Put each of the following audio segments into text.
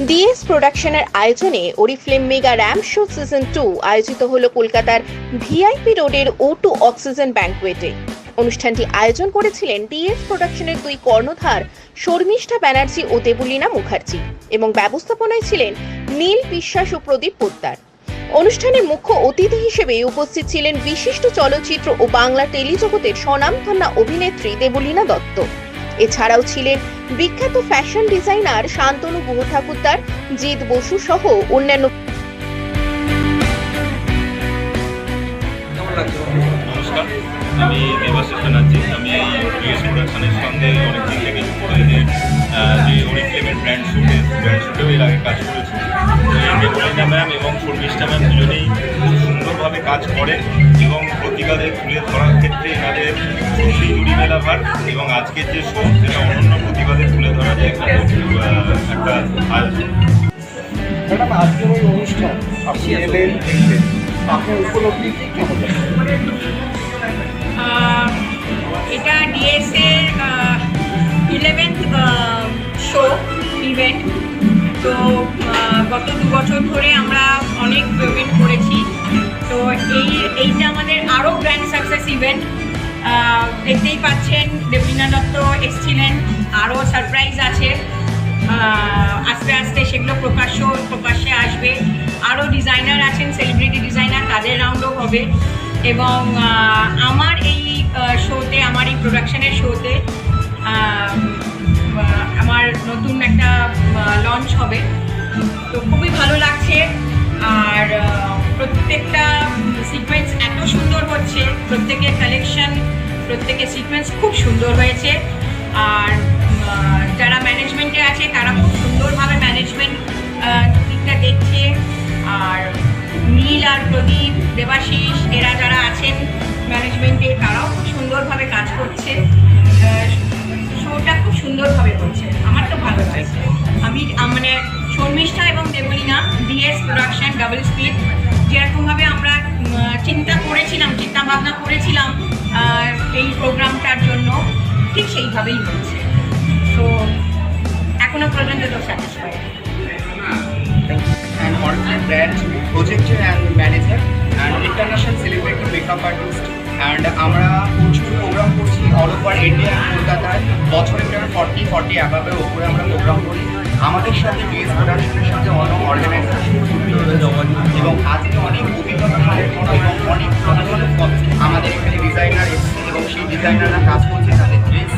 DS প্রোডাকশনের আয়োজনে Oriflame mega ramp show season two আয়োজিত হলো কলকাতার ভিআইপি রোডের ও টু অক্সিজেন ব্যাঙ্কুয়েটে অনুষ্ঠানটি আয়োজন করেছিলেন ডিএস প্রোডাকশনের দুই কর্ণধার শর্মিষ্ঠা ব্যানার্জি ও দেবলীনা মুখার্জি এবং ব্যবস্থাপনায় ছিলেন নীল বিশ্বাস ও প্রদীপ পোদ্দার। অনুষ্ঠানে মুখ্য অতিথি হিসেবে উপস্থিত ছিলেন বিশিষ্ট চলচ্চিত্র ও বাংলা টেলিজগতের স্বনামধন্যা অভিনেত্রী দেবলীনা দত্ত। এছাড়াও ছিলেন বিখ্যাত ফ্যাশন ডিজাইনার শান্তনু গুহ ঠাকুরদার জিৎ বসু সহ অন্যান্য আমি দেবাশিস ব্যানার্জি। আমি বিএস প্রোডাকশনের সঙ্গে অনেকদিন থেকে যুক্ত আহ, যে অরিফ্লেমের ব্র্যান্ড শ্যুটে ব্র্যান্ড শ্যুটেও এর আগে কাজ করেছি। তো ম্যাম এবং শর্মিষ্ঠা ম্যাম দুজনেই খুব সুন্দরভাবে কাজ করে। প্রতিবাদের তুলে ধরার ক্ষেত্রে এনাদের জুড়ি মেলাভার এবং আজকের যে শো সেটা অনন্য প্রতিবাদের তুলে ধরা যে একটা একটা আয়োজন। ম্যাডাম আজকের ওই অনুষ্ঠান আপনি এলেন দেখলেন আপনার উপলব্ধি কি কেমন এটা ডিএসএর ইলেভেন্থ শো ইভেন্ট তো গত দু বছর ধরে আমরা অনেক ইভেন্ট করেছি। ইভেন্ট দেখতেই পাচ্ছেন দেবলীনা দত্ত এসছিলেন, আরও সারপ্রাইজ আছে। আস্তে আস্তে সেগুলো প্রকাশ্য, প্রকাশ্যে আসবে। আরও ডিজাইনার আছেন সেলিব্রিটি ডিজাইনার তাদের রাউন্ডও হবে। এবং আমার এই শোতে আমার এই প্রোডাকশনের শোতে আমার নতুন একটা লঞ্চ হবে। তো খুবই প্রত্যেকের কালেকশন প্রত্যেকের সিকোয়েন্স খুব সুন্দর হয়েছে। আর যারা ম্যানেজমেন্টে আছে তারা খুব সুন্দরভাবে সেইভাবেই হচ্ছে তো এখনও পর্যন্ত তো আমরা প্রচুর প্রোগ্রাম করছি অল ওভার ইন্ডিয়া কলকাতায় বছরে প্রায় ফর্টি ফর্টি অ্যাভাবে ওপরে আমরা প্রোগ্রাম করি। আমাদের সাথে বিএস প্রোডাকশনের সাথে অনেক অর্গানাইজেশন এবং আজকে অনেক অভিজ্ঞতা এবং অনেক ভালো আমাদের এখানে ডিজাইনার এসেছে এবং সেই ডিজাইনাররা কাজ করছে তাদের ড্রেস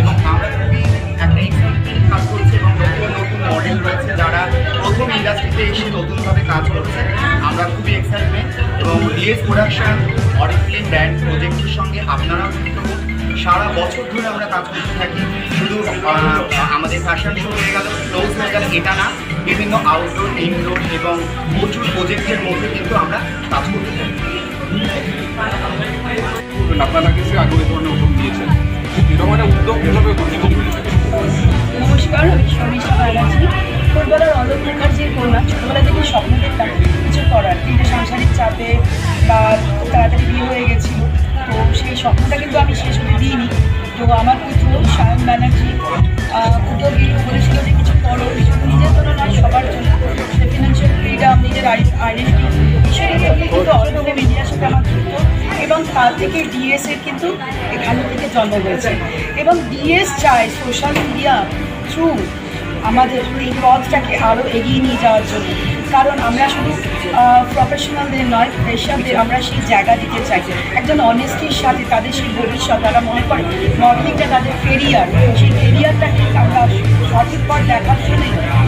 এবং আমরা খুবই একটা এক্সাইটমেন্ট কাজ করছে এবং নতুন নতুন মডেল রয়েছে যারা প্রথম ইন্ডাস্ট্রিতে এসে নতুনভাবে কাজ করছে। আমরা খুবই এক্সাইটমেন্ট এবং ডিএস প্রোডাকশন অরিফিলিম ব্র্যান্ড প্রজেক্টের সঙ্গে আপনারাও। সারা বছর ধরে আমরা কাজ করতে থাকি। শুধু আমাদের ফ্যাশন শো হয়ে গেল ক্লোজ হয়ে গেল এটা না বিভিন্ন আউটডোর ইনডোর এবং প্রচুর প্রজেক্টের মধ্যে কিন্তু আমরা কাজ করতে থাকি। বলবেন, আপনারা কিছু আগে এই ধরনের উদ্যোগ নিয়েছেন এরকম একটা উদ্যোগ কীভাবে নমস্কার আমি শর্মিষ্ঠা ব্যানার্জি ছোটবেলার অলোক মুখার্জির কন্যা ছোটবেলা থেকে স্বপ্ন দেখতাম কিছু করার। কিন্তু সাংসারিক চাপে বা তাড়াতাড়ি বিয়ে হয়ে গেছিল। স্বপ্নটা কিন্তু আমি শেষ হতে দিইনি। তো আমার পুত্র সায়ন ব্যানার্জি উদ্যোগী বলেছিল যে কিছু করো শুধু নিজের জন্য নয় সবার জন্য ফিনান্সিয়াল ফ্রিডম নিজের আইডেন্টি উদ্যোগে কিন্তু অলোকে মিডিয়ার সাথে আমার যুক্ত। এবং তার থেকে ডিএস এর কিন্তু এখান থেকে জন্ম হয়েছে। এবং ডিএস চায় সোশ্যাল মিডিয়া থ্রু আমাদের এই পথটাকে আরও এগিয়ে নিয়ে যাওয়ার জন্য। কারণ আমরা শুধু প্রফেশনালদের নয় ফ্রেশারদের আমরা সেই জায়গা দিতে চাই। একজন অনেস্টির সাথে তাদের সেই ভবিষ্যৎ, তারা মনে করে মডেলিংটা তাদের কেরিয়ার সেই কেরিয়ারটাকে আমরা সঠিক পথ দেখার জন্য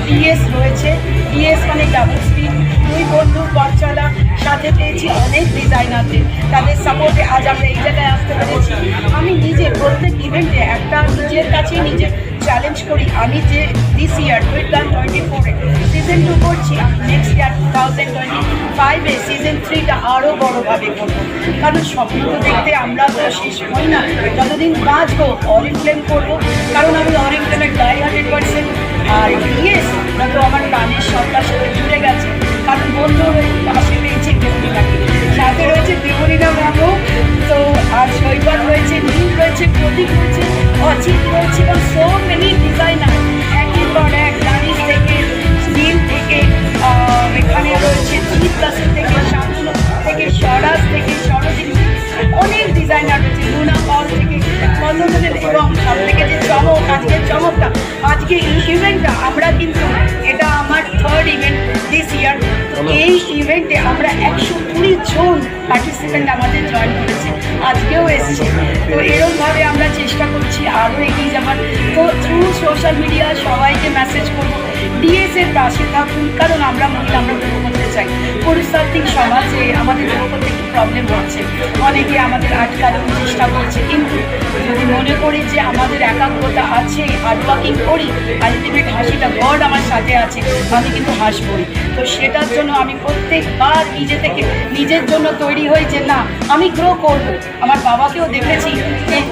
ডিএস রয়েছে। ডিএস মানে ডাবল স্পিড দুই বন্ধু, পথ চলা, সাথে পেয়েছি অনেক ডিজাইনারদের তাদের সাপোর্টে আজ আমরা এই জায়গায় আসতে পেরেছি। আমি নিজে প্রত্যেক ইভেন্টে একটা নিজের কাছে নিজে চ্যালেঞ্জ করি। আমি যে দিস ইয়ার টুয়েন্টি টোয়েন্টি ফোরে সিজন টু করছি next year two thousand twenty ফাইভে সিজন থ্রিটা আরও বড়োভাবে করব। কারণ স্বপ্ন তো দেখতে আমরা তো শেষ হই না। যতদিন বাঁচবো ফ্লেম করব। কারণ আমি অরিন ফ্লেমের ডাই হান্ড্রেড পার্সেন্ট আর ইয়েস ওরা তো আমার প্রাণের সত্তার সাথে জুড়ে গেছে। কারণ বন্ধু পাশে পেয়েছি দেবলীনাকে সাথে রয়েছে দেবলীনা ম্যামও তো আর সৈকত রয়েছে আনন্দটাকে এবং সব যে চমক আজকের চমকটা আজকে ইভেন্টটা আমরা কিন্তু এটা আমার থার্ড ইভেন্ট দিস ইয়ার এই ইভেন্টে আমরা একশো কুড়ি জন পার্টিসিপেন্ট আমাদের জয়েন করেছে আজকেও এসেছে। তো এরকমভাবে আমরা চেষ্টা করছি আরও এগিয়ে যাওয়ার। তো থ্রু সোশ্যাল মিডিয়া সবাইকে মেসেজ করব। ডিএসের পাশে থাকুন কারণ আমরা মহিলা আমরা করতে চাই। পরিস্তাত্ত্বিক সমাজে আমাদের প্রবলেম হচ্ছে অনেকে আমাদের আটকানোর চেষ্টা করছে, কিন্তু যদি মনে করি যে আমাদের একাগ্রতা আছে হার্ড ওয়ার্কিং করি আলটিমেট হাসিটা গড আমার সাথে আছে, আমি কিন্তু হাসবই। তো সেটার জন্য আমি প্রত্যেকবার নিজে থেকে নিজের জন্য তৈরি হই যে না, আমি গ্রো করব। আমার বাবাকেও দেখেছি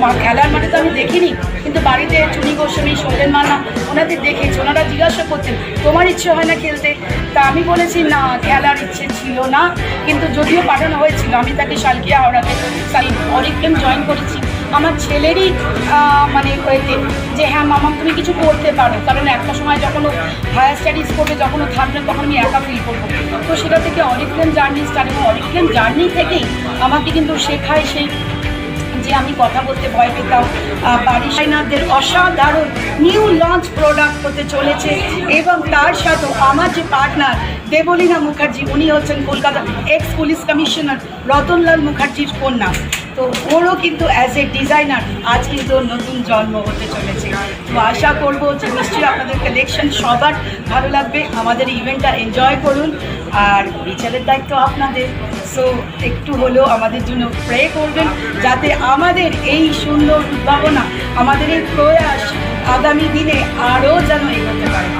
মা- খেলার মাঠে তো আমি দেখিনি, কিন্তু বাড়িতে চুনি গোস্বামী সোহেন মানা ওনাদের দেখেছি, ওনারা জিজ্ঞাসা করতেন তোমার ইচ্ছে হয় না খেলতে, তা আমি বলেছি, না, খেলার ইচ্ছে ছিল না। কিন্তু যদিও পাঠানো হয়েছিল, আমি তাকে শালকিয়া হাওড়াতে অরিফ্লেম জয়েন করেছি। আমার ছেলেরই মানে ওয়েতে যে হ্যাঁ মামা, তুমি কিছু করতে পারো। কারণ একটা সময় যখন ও হায়ার স্টাডিজ করবে, যখন ও থাকবে, তখন আমি একা ফিল করব। তো সেটা থেকে অরিফ্লেম জার্নি স্টার্ট এবং অরিফ্লেম জার্নি থেকেই আমাকে কিন্তু শেখায় সেই যে আমি কথা বলতে ভয় পেতাম সাইনারদের অসাধারণ নিউ লঞ্চ প্রোডাক্ট হতে চলেছে এবং তার সাথেও আমার যে পার্টনার দেবলীনা মুখার্জি, উনি হচ্ছেন Kolkata ex police commissioner Ratanlal মুখার্জির কন্যা। তো ওরও কিন্তু অ্যাজ এ ডিজাইনার আজ কিন্তু নতুন জন্ম হতে চলেছে। তো আশা করব যে নিশ্চয়ই আপনাদের কালেকশন সবার ভালো লাগবে। আমাদের ইভেন্টটা এনজয় করুন। আর বিচারের দায়িত্ব আপনাদের। সো একটু হলেও আমাদের জন্য প্রে করবেন যাতে আমাদের এই সুন্দর উদ্ভাবনা, আমাদের এই প্রয়াস আগামী দিনে আরও যেন এগোতে পারে।